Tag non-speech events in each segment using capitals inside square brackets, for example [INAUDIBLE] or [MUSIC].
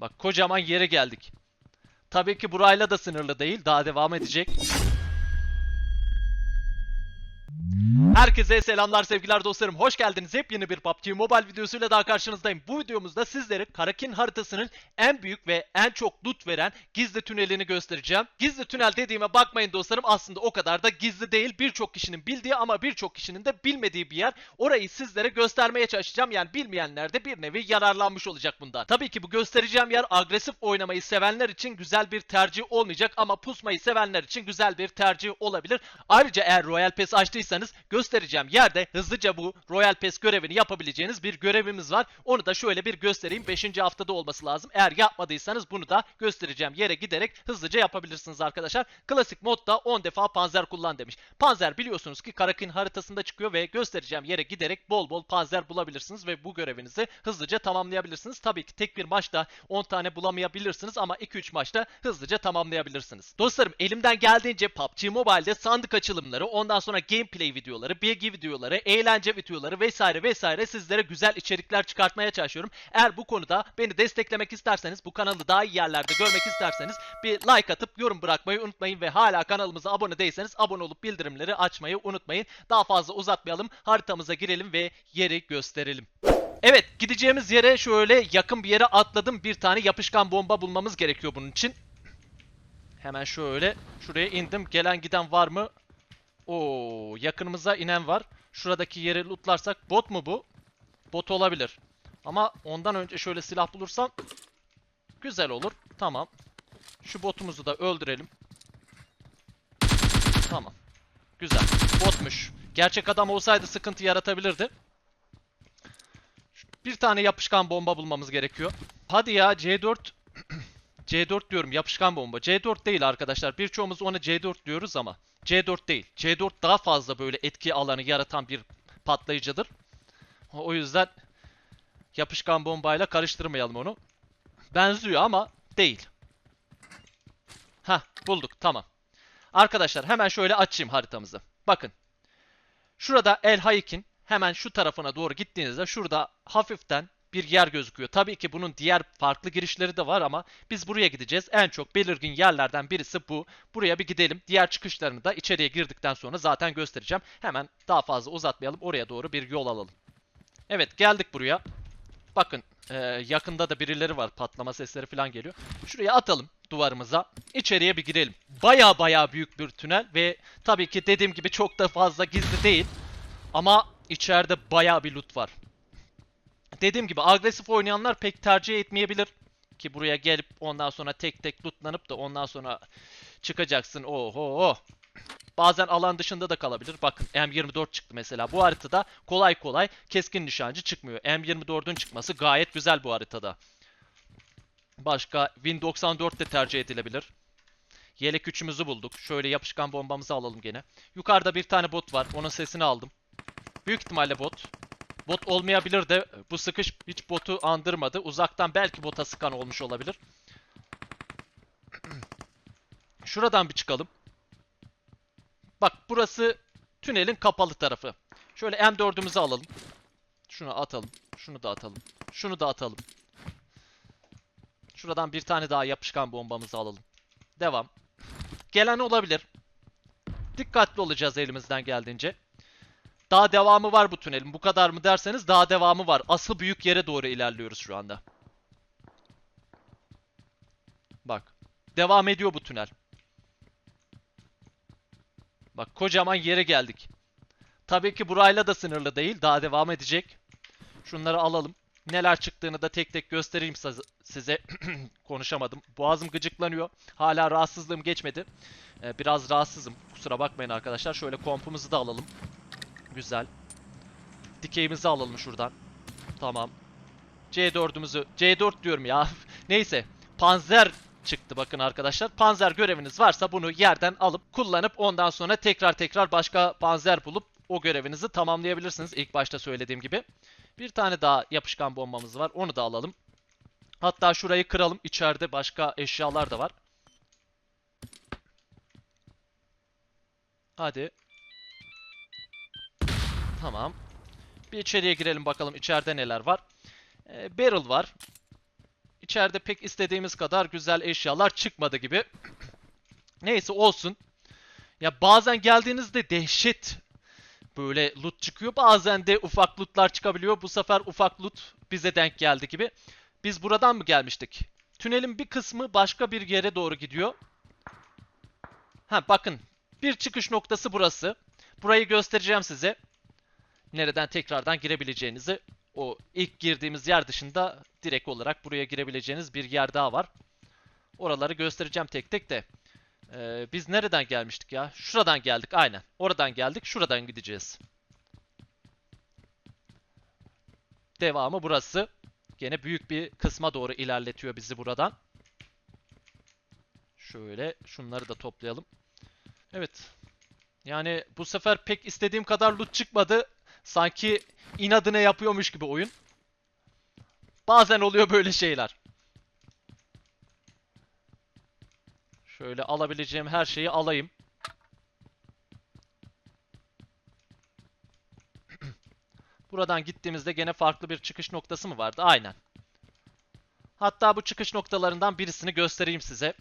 Bak kocaman yere geldik. Tabii ki burayla da sınırlı değil. Daha devam edecek. Herkese selamlar sevgiler dostlarım. Hoş geldiniz. Yepyeni bir PUBG Mobile videosuyla daha karşınızdayım. Bu videomuzda sizlere Karakin haritasının en büyük ve en çok loot veren gizli tünelini göstereceğim. Gizli tünel dediğime bakmayın dostlarım. Aslında o kadar da gizli değil. Birçok kişinin bildiği ama birçok kişinin de bilmediği bir yer. Orayı sizlere göstermeye çalışacağım. Yani bilmeyenler de bir nevi yararlanmış olacak bundan. Tabii ki bu göstereceğim yer agresif oynamayı sevenler için güzel bir tercih olmayacak ama pusmayı sevenler için güzel bir tercih olabilir. Ayrıca eğer Royal Pass açtıysanız göstereceğim yerde hızlıca bu Royal Pass görevini yapabileceğiniz bir görevimiz var. Onu da şöyle bir göstereyim. 5. haftada olması lazım. Eğer yapmadıysanız bunu da göstereceğim yere giderek hızlıca yapabilirsiniz arkadaşlar. Klasik modda 10 defa panzer kullan demiş. Panzer biliyorsunuz ki Karakin haritasında çıkıyor ve göstereceğim yere giderek bol bol panzer bulabilirsiniz ve bu görevinizi hızlıca tamamlayabilirsiniz. Tabii ki tek bir maçta 10 tane bulamayabilirsiniz ama 2-3 maçta hızlıca tamamlayabilirsiniz. Dostlarım elimden geldiğince PUBG Mobile'de sandık açılımları, ondan sonra gameplay videoları, bilgi videoları, eğlence videoları vesaire vesaire sizlere güzel içerikler çıkartmaya çalışıyorum. Eğer bu konuda beni desteklemek isterseniz, bu kanalı daha iyi yerlerde görmek isterseniz bir like atıp yorum bırakmayı unutmayın ve hala kanalımıza abone değilseniz abone olup bildirimleri açmayı unutmayın. Daha fazla uzatmayalım, haritamıza girelim ve yeri gösterelim. Evet, gideceğimiz yere şöyle yakın bir yere atladım. Bir tane yapışkan bomba bulmamız gerekiyor bunun için. Hemen şöyle şuraya indim. Gelen giden var mı? Oo, yakınımıza inen var. Şuradaki yeri lootlarsak bot mu bu? Bot olabilir. Ama ondan önce şöyle silah bulursam güzel olur. Tamam. Şu botumuzu da öldürelim. Tamam. Güzel. Botmuş. Gerçek adam olsaydı sıkıntı yaratabilirdi. Bir tane yapışkan bomba bulmamız gerekiyor. Hadi ya C4 C4 [CLEARS THROAT] diyorum yapışkan bomba. C4 değil arkadaşlar. Birçoğumuz ona C4 diyoruz ama C4 değil. C4 daha fazla böyle etki alanı yaratan bir patlayıcıdır. O yüzden yapışkan bombayla karıştırmayalım onu. Benziyor ama değil. Ha bulduk tamam. Arkadaşlar hemen şöyle açayım haritamızı. Bakın. Şurada El Hayek'in hemen şu tarafına doğru gittiğinizde şurada hafiften bir yer gözüküyor. Tabii ki bunun diğer farklı girişleri de var ama biz buraya gideceğiz. En çok belirgin yerlerden birisi bu. Buraya bir gidelim. Diğer çıkışlarını da içeriye girdikten sonra zaten göstereceğim. Hemen daha fazla uzatmayalım. Oraya doğru bir yol alalım. Evet geldik buraya. Bakın e, yakında da birileri var. Patlama sesleri falan geliyor. Şuraya atalım duvarımıza. İçeriye bir girelim. Baya baya büyük bir tünel ve tabii ki dediğim gibi çok da fazla gizli değil. Ama içeride baya bir loot var. Dediğim gibi agresif oynayanlar pek tercih etmeyebilir. Ki buraya gelip ondan sonra tek tek lootlanıp da ondan sonra çıkacaksın. Oho. Bazen alan dışında da kalabilir. Bakın M24 çıktı mesela. Bu haritada kolay kolay keskin nişancı çıkmıyor. M24'ün çıkması gayet güzel bu haritada. Başka Win 94 de tercih edilebilir. Yelek üçümüzü bulduk. Şöyle yapışkan bombamızı alalım gene. Yukarıda bir tane bot var. Onun sesini aldım. Büyük ihtimalle bot. Bot olmayabilir de bu sıkış hiç botu andırmadı. Uzaktan belki bota sıkan olmuş olabilir. [CLEARS THROAT] Şuradan bir çıkalım. Bak burası tünelin kapalı tarafı. Şöyle M4'ümüzü alalım. Şunu atalım. Şunu da atalım. Şunu da atalım. Şuradan bir tane daha yapışkan bombamızı alalım. Devam. Gelen olabilir. Dikkatli olacağız elimizden geldiğince. Daha devamı var bu tünelin. Bu kadar mı derseniz daha devamı var. Asıl büyük yere doğru ilerliyoruz şu anda. Bak. Devam ediyor bu tünel. Bak kocaman yere geldik. Tabii ki burayla da sınırlı değil. Daha devam edecek. Şunları alalım. Neler çıktığını da tek tek göstereyim size-. [CLEARS THROAT] Konuşamadım. Boğazım gıcıklanıyor. Hala rahatsızlığım geçmedi. Ee, biraz rahatsızım. Kusura bakmayın arkadaşlar. Şöyle kompumuzu da alalım. Güzel. Dikeyimizi alalım şuradan. Tamam. C4'ümüzü... C4 diyorum ya. [LAUGHS] Neyse. Panzer çıktı bakın arkadaşlar. Panzer göreviniz varsa bunu yerden alıp kullanıp ondan sonra tekrar tekrar başka panzer bulup o görevinizi tamamlayabilirsiniz. İlk başta söylediğim gibi. Bir tane daha yapışkan bombamız var. Onu da alalım. Hatta şurayı kıralım. İçeride başka eşyalar da var. Hadi. Tamam. Bir içeriye girelim bakalım içeride neler var. Ee, barrel var. içeride pek istediğimiz kadar güzel eşyalar çıkmadı gibi. Neyse olsun. Ya bazen geldiğinizde dehşet böyle loot çıkıyor. Bazen de ufak lootlar çıkabiliyor. Bu sefer ufak loot bize denk geldi gibi. Biz buradan mı gelmiştik? Tünelin bir kısmı başka bir yere doğru gidiyor. Ha bakın. Bir çıkış noktası burası. Burayı göstereceğim size. Nereden tekrardan girebileceğinizi. O ilk girdiğimiz yer dışında direkt olarak buraya girebileceğiniz bir yer daha var. Oraları göstereceğim tek tek de. Ee, biz nereden gelmiştik ya? Şuradan geldik aynen. Oradan geldik. Şuradan gideceğiz. Devamı burası. Gene büyük bir kısma doğru ilerletiyor bizi buradan. Şöyle şunları da toplayalım. Evet. Yani bu sefer pek istediğim kadar loot çıkmadı. Sanki inadına yapıyormuş gibi oyun. Bazen oluyor böyle şeyler. Şöyle alabileceğim her şeyi alayım. [CLEARS THROAT] Buradan gittiğimizde gene farklı bir çıkış noktası mı vardı? Aynen. Hatta bu çıkış noktalarından birisini göstereyim size.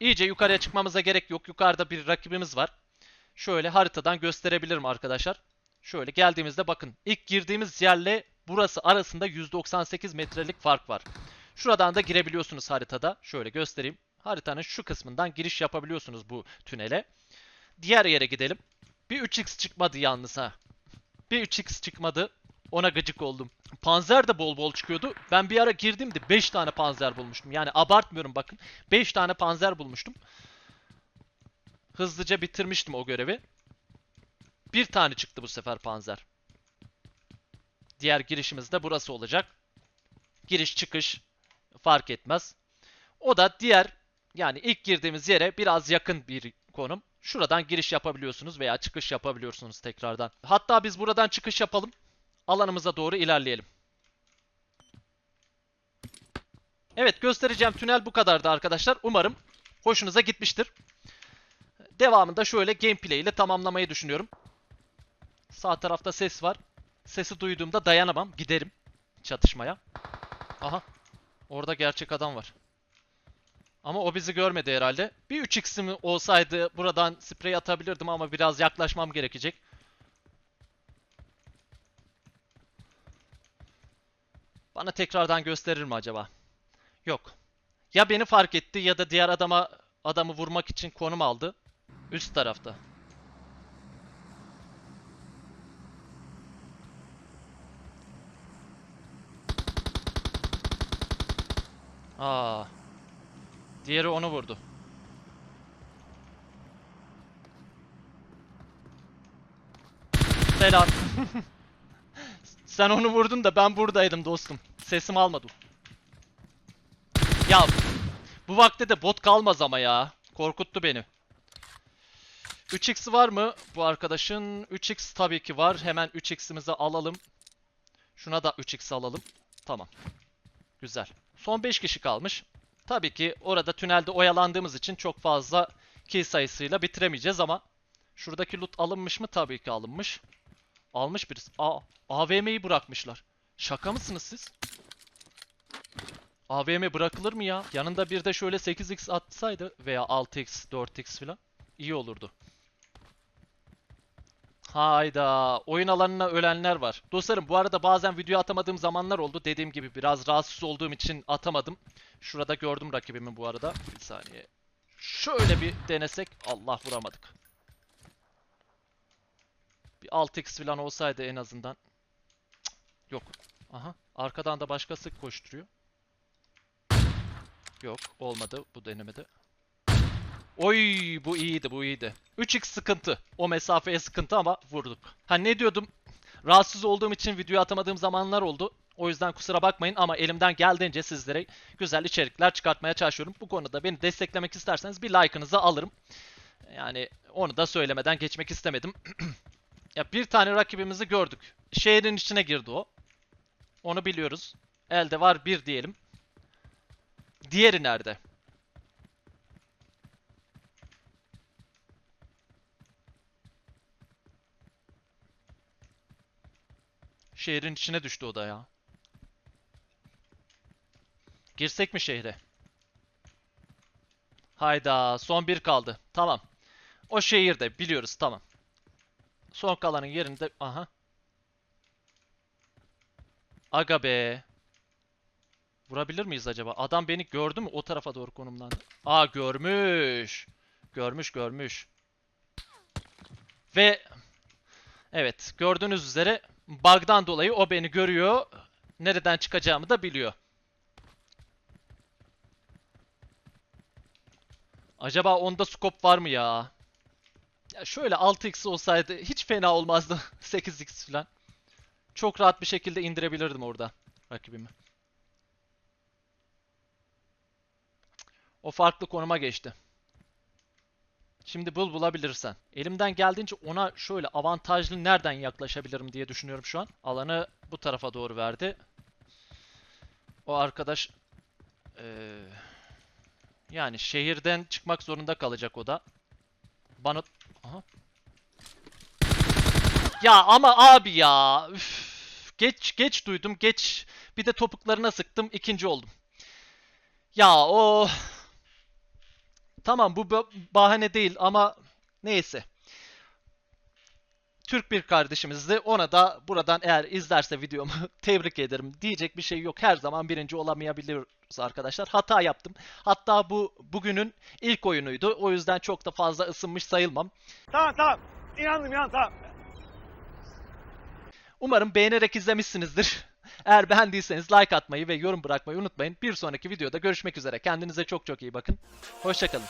İyice yukarıya çıkmamıza gerek yok. Yukarıda bir rakibimiz var. Şöyle haritadan gösterebilirim arkadaşlar. Şöyle geldiğimizde bakın. ilk girdiğimiz yerle burası arasında 198 metrelik fark var. Şuradan da girebiliyorsunuz haritada. Şöyle göstereyim. Haritanın şu kısmından giriş yapabiliyorsunuz bu tünele. Diğer yere gidelim. Bir 3x çıkmadı yalnız ha. Bir 3x çıkmadı. Ona gıcık oldum. Panzer de bol bol çıkıyordu. Ben bir ara girdiğimde 5 tane panzer bulmuştum. Yani abartmıyorum bakın. 5 tane panzer bulmuştum. Hızlıca bitirmiştim o görevi. Bir tane çıktı bu sefer panzer. Diğer girişimiz de burası olacak. Giriş çıkış fark etmez. O da diğer yani ilk girdiğimiz yere biraz yakın bir konum. Şuradan giriş yapabiliyorsunuz veya çıkış yapabiliyorsunuz tekrardan. Hatta biz buradan çıkış yapalım. Alanımıza doğru ilerleyelim. Evet göstereceğim tünel bu kadardı arkadaşlar. Umarım hoşunuza gitmiştir. Devamında şöyle gameplay ile tamamlamayı düşünüyorum. Sağ tarafta ses var. Sesi duyduğumda dayanamam. Giderim çatışmaya. Aha. Orada gerçek adam var. Ama o bizi görmedi herhalde. Bir 3x'im olsaydı buradan sprey atabilirdim ama biraz yaklaşmam gerekecek. Bana tekrardan gösterir mi acaba? Yok. Ya beni fark etti ya da diğer adama adamı vurmak için konum aldı. Üst tarafta. Aa. Diğeri onu vurdu. Selam. [LAUGHS] Sen onu vurdun da ben buradaydım dostum. Sesim almadım. Ya bu vakte de bot kalmaz ama ya. Korkuttu beni. 3x var mı bu arkadaşın? 3x tabii ki var. Hemen 3x'imizi alalım. Şuna da 3x alalım. Tamam. Güzel. Son 5 kişi kalmış. Tabii ki orada tünelde oyalandığımız için çok fazla kill sayısıyla bitiremeyeceğiz ama şuradaki loot alınmış mı? Tabii ki alınmış. Almış birisi. Aa, AVM'yi bırakmışlar. Şaka mısınız siz? AVM bırakılır mı ya? Yanında bir de şöyle 8x atsaydı veya 6x, 4x falan iyi olurdu. Hayda. Oyun alanına ölenler var. Dostlarım bu arada bazen video atamadığım zamanlar oldu. Dediğim gibi biraz rahatsız olduğum için atamadım. Şurada gördüm rakibimi bu arada. Bir saniye. Şöyle bir denesek. Allah vuramadık. Bir 6x falan olsaydı en azından. Cık, yok. Aha. Arkadan da başkası koşturuyor. Yok. Olmadı bu denemede. Oy bu iyiydi bu iyiydi. 3x sıkıntı. O mesafeye sıkıntı ama vurduk. Ha ne diyordum? Rahatsız olduğum için video atamadığım zamanlar oldu. O yüzden kusura bakmayın ama elimden geldiğince sizlere güzel içerikler çıkartmaya çalışıyorum. Bu konuda beni desteklemek isterseniz bir like'ınızı alırım. Yani onu da söylemeden geçmek istemedim. [CLEARS THROAT] ya bir tane rakibimizi gördük. Şehrin içine girdi o. Onu biliyoruz. Elde var bir diyelim. Diğeri nerede? Şehrin içine düştü o da ya. Girsek mi şehre? Hayda son bir kaldı. Tamam. O şehirde biliyoruz tamam. Son kalanın yerinde aha. Aga be. Vurabilir miyiz acaba? Adam beni gördü mü? O tarafa doğru konumlandı. Aa görmüş. Görmüş görmüş. Ve evet gördüğünüz üzere bug'dan dolayı o beni görüyor. Nereden çıkacağımı da biliyor. Acaba onda scope var mı ya? Ya şöyle 6x olsaydı hiç fena olmazdı. [LAUGHS] 8x falan. Çok rahat bir şekilde indirebilirdim orada rakibimi. O farklı konuma geçti. Şimdi bul bulabilirsen. Elimden geldiğince ona şöyle avantajlı nereden yaklaşabilirim diye düşünüyorum şu an. Alanı bu tarafa doğru verdi. O arkadaş eee, yani şehirden çıkmak zorunda kalacak o da. Bana Aha. Ya ama abi ya. Üf. Geç geç duydum. Geç. Bir de topuklarına sıktım. ikinci oldum. Ya o Tamam bu ba- bahane değil ama neyse. Türk bir kardeşimizdi. Ona da buradan eğer izlerse videomu [LAUGHS] tebrik ederim. Diyecek bir şey yok. Her zaman birinci olamayabiliyoruz arkadaşlar. Hata yaptım. Hatta bu bugünün ilk oyunuydu. O yüzden çok da fazla ısınmış sayılmam. Tamam tamam. İnandım inan tamam. Umarım beğenerek izlemişsinizdir. [LAUGHS] Eğer beğendiyseniz like atmayı ve yorum bırakmayı unutmayın. Bir sonraki videoda görüşmek üzere. Kendinize çok çok iyi bakın. Hoşçakalın.